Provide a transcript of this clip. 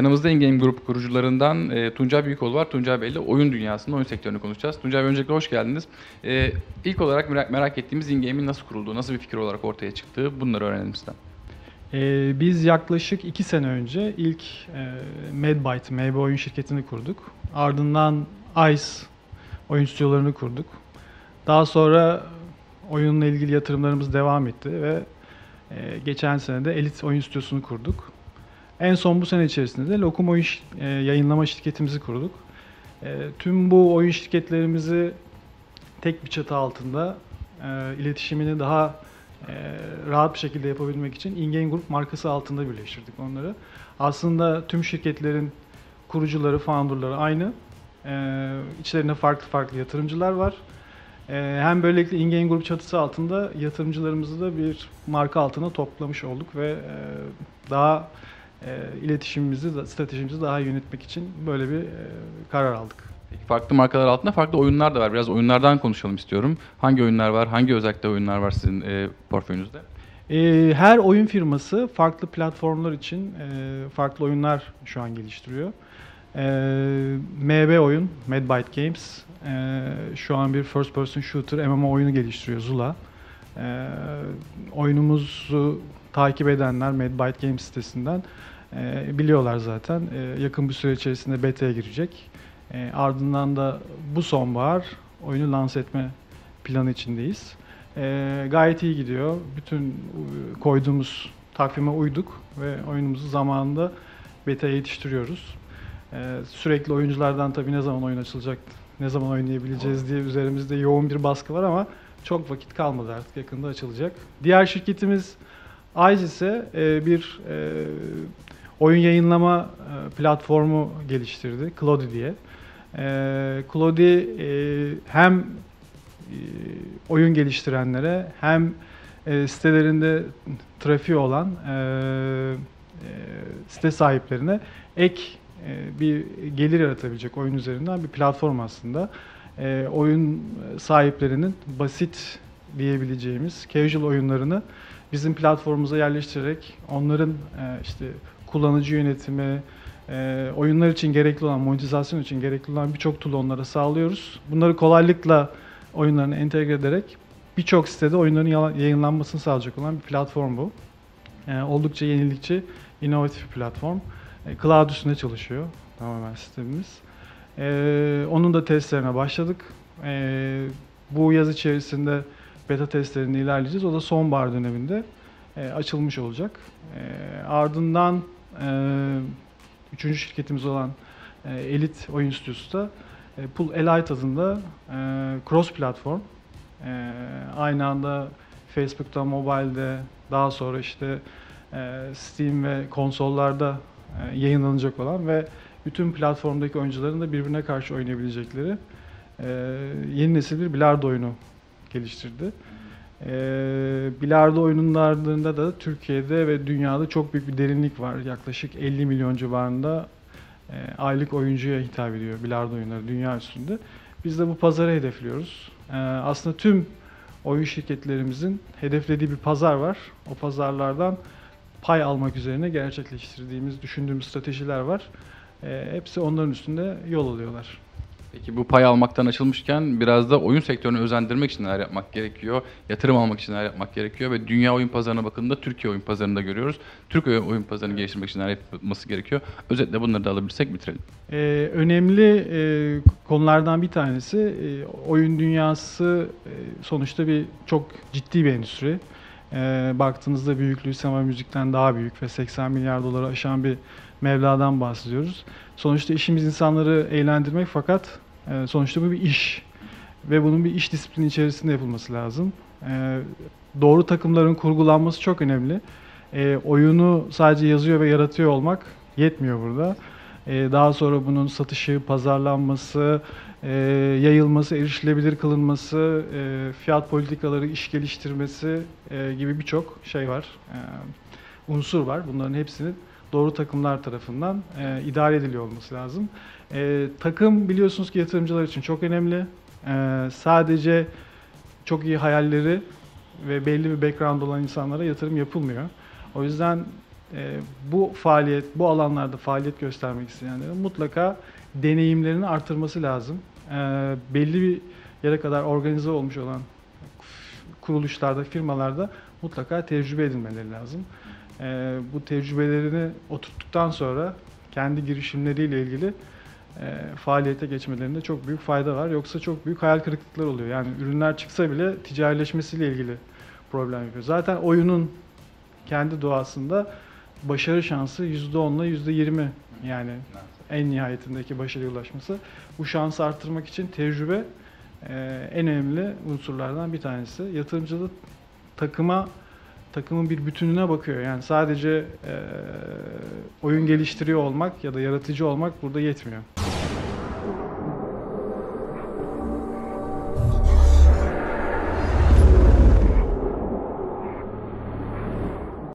Yanımızda InGame Grup kurucularından e, Tuncay Büyükoğlu var. Tuncay Bey ile oyun dünyasında oyun sektörünü konuşacağız. Tuncay Bey öncelikle hoş geldiniz. E, ilk olarak merak, merak ettiğimiz InGame'in nasıl kurulduğu, nasıl bir fikir olarak ortaya çıktığı bunları öğrenelim sizden. Ee, biz yaklaşık iki sene önce ilk e, Medbyte, MB oyun şirketini kurduk. Ardından ICE oyun stüdyolarını kurduk. Daha sonra oyunla ilgili yatırımlarımız devam etti ve e, geçen sene de Elite oyun stüdyosunu kurduk. En son bu sene içerisinde de Lokum oyun e, yayınlama şirketimizi kurduk. E, tüm bu oyun şirketlerimizi tek bir çatı altında e, iletişimini daha e, rahat bir şekilde yapabilmek için InGame Group markası altında birleştirdik onları. Aslında tüm şirketlerin kurucuları, founderları aynı. E, içlerinde farklı farklı yatırımcılar var. E, hem böylelikle InGame Group çatısı altında yatırımcılarımızı da bir marka altına toplamış olduk ve e, daha iletişimimizi, da- stratejimizi daha iyi yönetmek için böyle bir e, karar aldık. Farklı markalar altında farklı oyunlar da var. Biraz oyunlardan konuşalım istiyorum. Hangi oyunlar var, hangi özellikle oyunlar var sizin e, portföyünüzde? Ee, her oyun firması farklı platformlar için e, farklı oyunlar şu an geliştiriyor. Ee, MB oyun, Medbyte Games, e, şu an bir first person shooter MMO oyunu geliştiriyor Zula. Ee, oyunumuzu takip edenler Medbyte Games sitesinden e, biliyorlar zaten. E, yakın bir süre içerisinde beta'ya girecek. E, ardından da bu sonbahar oyunu lanse etme planı içindeyiz. Ee, gayet iyi gidiyor. Bütün e, koyduğumuz takvime uyduk ve oyunumuzu zamanında beta'ya yetiştiriyoruz. Ee, sürekli oyunculardan tabii ne zaman oyun açılacak, ne zaman oynayabileceğiz diye üzerimizde yoğun bir baskı var ama çok vakit kalmadı artık yakında açılacak. Diğer şirketimiz Eyes ise e, bir e, oyun yayınlama e, platformu geliştirdi, Clody diye. E, Clody e, hem e, oyun geliştirenlere hem e, sitelerinde trafiği olan e, e, site sahiplerine ek e, bir gelir yaratabilecek oyun üzerinden bir platform aslında. E, oyun sahiplerinin basit diyebileceğimiz casual oyunlarını bizim platformumuza yerleştirerek onların e, işte kullanıcı yönetimi, e, oyunlar için gerekli olan, monetizasyon için gerekli olan birçok tool onlara sağlıyoruz. Bunları kolaylıkla oyunlarını entegre ederek birçok sitede oyunların yayınlanmasını sağlayacak olan bir platform bu. Ee, oldukça yenilikçi, inovatif bir platform. Cloud üstünde çalışıyor tamamen sistemimiz. Onun da testlerine başladık. Bu yaz içerisinde beta testlerini ilerleyeceğiz. O da sonbahar döneminde e, açılmış olacak. Ee, ardından e, üçüncü şirketimiz olan e, Elite Oyun Stüdyosu da e, Pool Elite adında e, cross platform. E, aynı anda Facebook'ta, mobilde, daha sonra işte e, Steam ve konsollarda e, yayınlanacak olan ve bütün platformdaki oyuncuların da birbirine karşı oynayabilecekleri e, yeni nesil bir bilardo oyunu geliştirdi. E, bilardo oyunlarında da Türkiye'de ve dünyada çok büyük bir derinlik var. Yaklaşık 50 milyon civarında e, aylık oyuncuya hitap ediyor bilardo oyunları dünya üstünde. Biz de bu pazarı hedefliyoruz. E, aslında tüm oyun şirketlerimizin hedeflediği bir pazar var. O pazarlardan pay almak üzerine gerçekleştirdiğimiz, düşündüğümüz stratejiler var. E, hepsi onların üstünde yol alıyorlar. Peki bu pay almaktan açılmışken biraz da oyun sektörünü özendirmek için neler yapmak gerekiyor? Yatırım almak için neler yapmak gerekiyor? Ve dünya oyun pazarına bakıldığında Türkiye oyun pazarını da görüyoruz. Türk oyun pazarını geliştirmek için neler yapılması gerekiyor? Özetle bunları da alabilirsek bitirelim. Ee, önemli e, konulardan bir tanesi e, oyun dünyası e, sonuçta bir çok ciddi bir endüstri. E, baktığınızda büyüklüğü sinema müzikten daha büyük ve 80 milyar doları aşan bir mevladan bahsediyoruz. Sonuçta işimiz insanları eğlendirmek fakat sonuçta bu bir iş ve bunun bir iş disiplini içerisinde yapılması lazım. E, doğru takımların kurgulanması çok önemli. E, oyunu sadece yazıyor ve yaratıyor olmak yetmiyor burada. Ee, Daha sonra bunun satışı, pazarlanması, e, yayılması, erişilebilir kılınması, e, fiyat politikaları, iş geliştirmesi e, gibi birçok şey var. Unsur var. Bunların hepsinin doğru takımlar tarafından idare ediliyor olması lazım. E, Takım biliyorsunuz ki yatırımcılar için çok önemli. E, Sadece çok iyi hayalleri ve belli bir background olan insanlara yatırım yapılmıyor. O yüzden e, bu faaliyet, bu alanlarda faaliyet göstermek isteyenlerin mutlaka deneyimlerini artırması lazım. E, belli bir yere kadar organize olmuş olan kuruluşlarda, firmalarda mutlaka tecrübe edinmeleri lazım. E, bu tecrübelerini oturttuktan sonra kendi girişimleriyle ilgili e, faaliyete geçmelerinde çok büyük fayda var. Yoksa çok büyük hayal kırıklıkları oluyor. Yani ürünler çıksa bile ticarileşmesiyle ilgili problem yapıyor. Zaten oyunun kendi doğasında başarı şansı %10 ile %20 yani en nihayetindeki başarıya ulaşması. Bu şansı arttırmak için tecrübe e, en önemli unsurlardan bir tanesi. Yatırımcı da takıma takımın bir bütününe bakıyor. Yani sadece e, oyun geliştiriyor olmak ya da yaratıcı olmak burada yetmiyor.